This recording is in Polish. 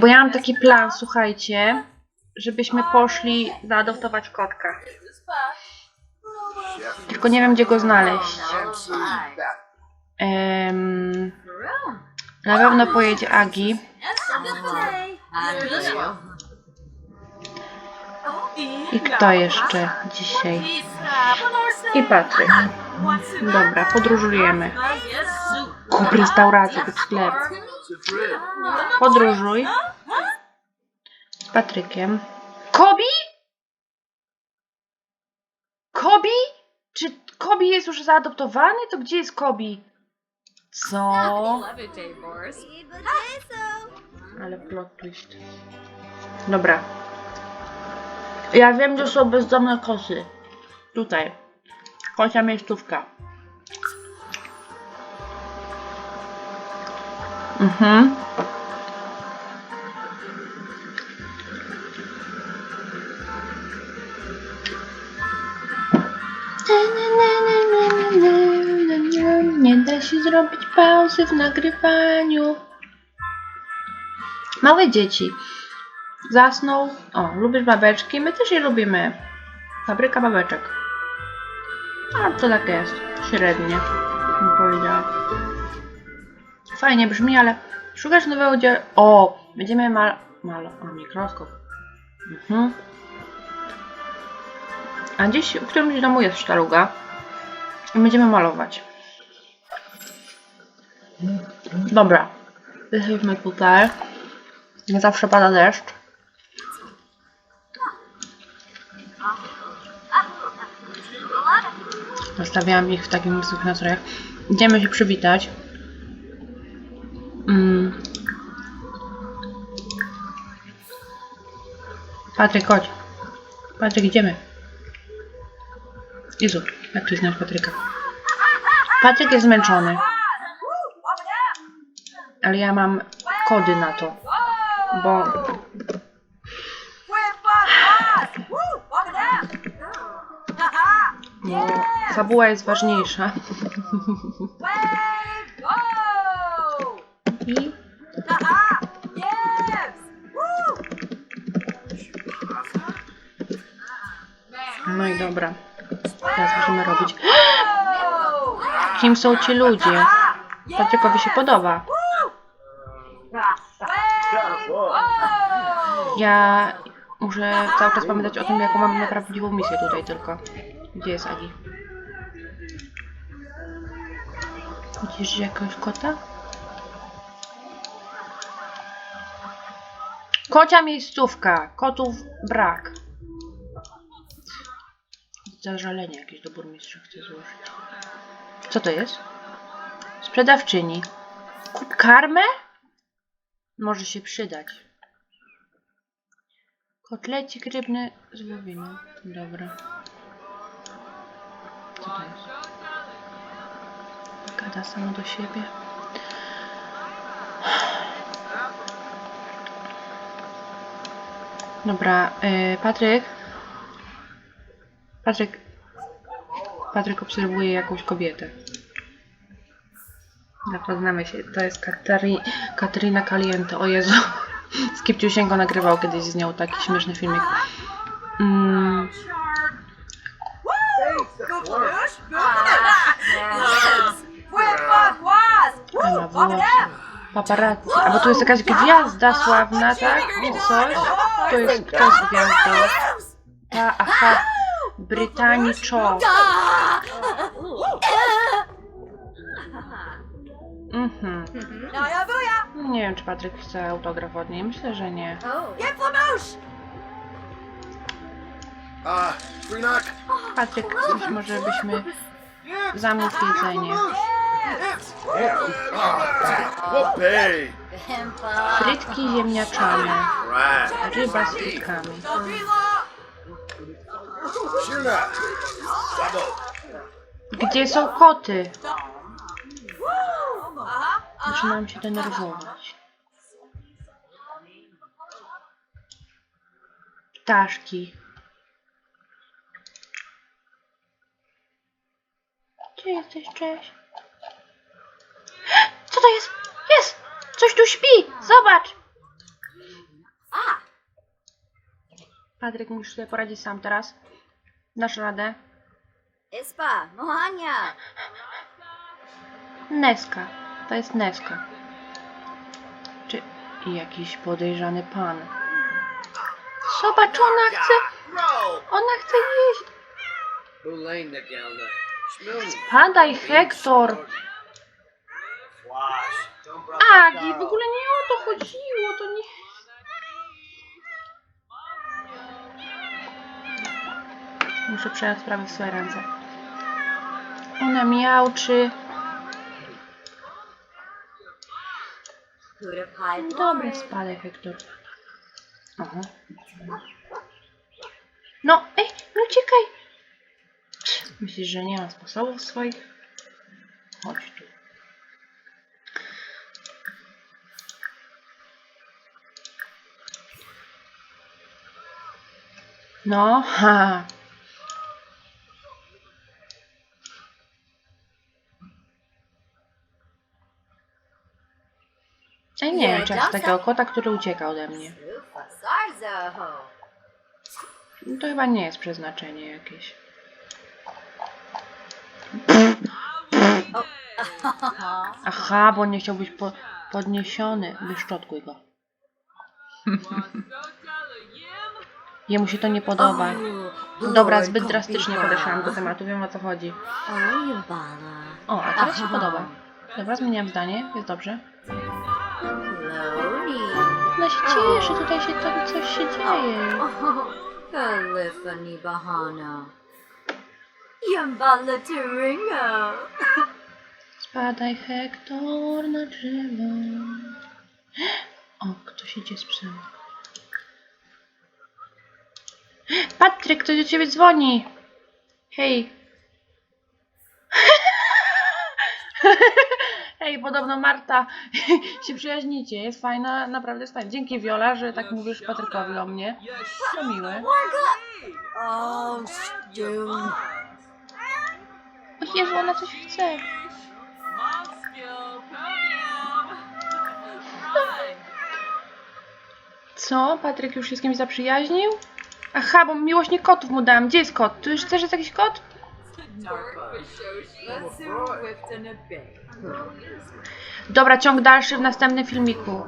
Bo ja mam taki plan, słuchajcie, żebyśmy poszli zaadoptować kotka. Tylko nie wiem, gdzie go znaleźć. Em, na pewno pojedzie Agi. I kto jeszcze dzisiaj? I Patryk. Dobra, podróżujemy. Kup restaurację, kup sklep. Podróżuj. Z Patrykiem. Kobi? Kobi? Czy Kobi jest już zaadoptowany? To gdzie jest Kobi? Co? Ale plot twist. Dobra. Ja wiem, gdzie są bezdomne kosy. Tutaj. Kosia miejscówka. Mhm. Nie da się zrobić pauzy w nagrywaniu. Małe dzieci. Zasnął. O, lubisz babeczki? My też je lubimy. Fabryka babeczek. A to tak jest. Średnie. Bym powiedziała. Fajnie brzmi, ale szukasz nowego dzieła. O! Będziemy mal... mal... O, mikroskop. Mhm. A gdzieś w którymś domu jest sztaluga. I będziemy malować. Dobra. Jesteśmy tutaj. Zawsze pada deszcz. Zostawiałam ich w takim nastrojach. Idziemy się przywitać. Mm. Patryk, chodź. Patryk, idziemy. Jezu, jak ty znasz Patryka? Patryk jest zmęczony. Ale ja mam kody na to. Bo no, fabuła jest ważniejsza. I no i dobra. Teraz możemy robić. Kim są ci ludzie? Patrykowi się podoba. Ja muszę cały czas pamiętać o tym, jaką mam na prawdziwą misję tutaj tylko. Gdzie jest Agi? Widzisz jakiegoś kota? Kocia miejscówka. Kotów brak. Zażalenie jakieś do burmistrza chcę złożyć. Co to jest? Sprzedawczyni. Kup karmę? Może się przydać. Kotlecik rybny z wołowiną. Dobra. Co to jest? Gada samo do siebie. Dobra, yy, Patryk. Patryk. Patryk obserwuje jakąś kobietę. Zapoznamy się. To jest Katari, Katarina Caliente. O Jezu. Skipciusieńko nagrywał kiedyś z nią taki śmieszny filmik. Mm. Paparazzi. A bo tu jest jakaś gwiazda sławna, tak? Coś? To jest kto jest gwiazdą? Ta, aha. Brytanii Cho. Mhm. Nie wiem, czy Patryk chce autograf od niej. Myślę, że nie. Ah, Greenock. Patryk, coś może byśmy zamów jedzenie. Whoopee. Frytki ziemniaczane. Ryba z frytkami. Shuna. Sabo. Gdzie są koty? Zaczynam się denerwować. Ptaszki. Gdzie jesteś, cześć? Co to jest? Jest! Coś tu śpi! Zobacz! Patryk, musisz sobie poradzić sam teraz. Dasz radę. Ispa, Mohania. Neska. To jest Neska. Czy jakiś podejrzany pan? Zobacz, ona chce... Ona chce jeść. Boulain de Gelda. Schmiln. Padaj, Hektor! Wash. Agi, w ogóle nie o to chodziło, to nie... Muszę przejąć sprawę w swoje ręce. Ona Pied Dobra, spadaj, Hektor. Aha. No, ej, no uciekaj! Myślisz, że nie ma sposobów swoich? Chodź tu. No, ha. Ej, nie wiem, czy takiego kota, który ucieka ode mnie. No to chyba nie jest przeznaczenie jakieś. Aha, bo nie chciał być po podniesiony. Wyszczotkuj go. Jemu się to nie podoba. Dobra, zbyt drastycznie podeszłam do tematu, wiem o co chodzi. O, a teraz się podoba. Dobra, zmieniam zdanie, jest dobrze. No się cieszę, tutaj się tam coś się dzieje. Kalifani Bahana. Yambala Turinga. Spadaj, Hektor, na drzewo. O, ktoś idzie z psem. Patryk, ktoś do ciebie dzwoni. Hej. Hej, podobno Marta się przyjaźnicie. Jest fajna, naprawdę jest fajna. Dzięki Viola, że tak mówisz Patrykowi o mnie. To miłe. Oh, June. O Jezu, ona coś chce. Co? Patryk już się z kimś zaprzyjaźnił? Aha, bo miłośnie kotów mu dałam. Gdzie jest kot? Tu już też jest jakiś kot? Dobra, ciąg dalszy w następnym filmiku.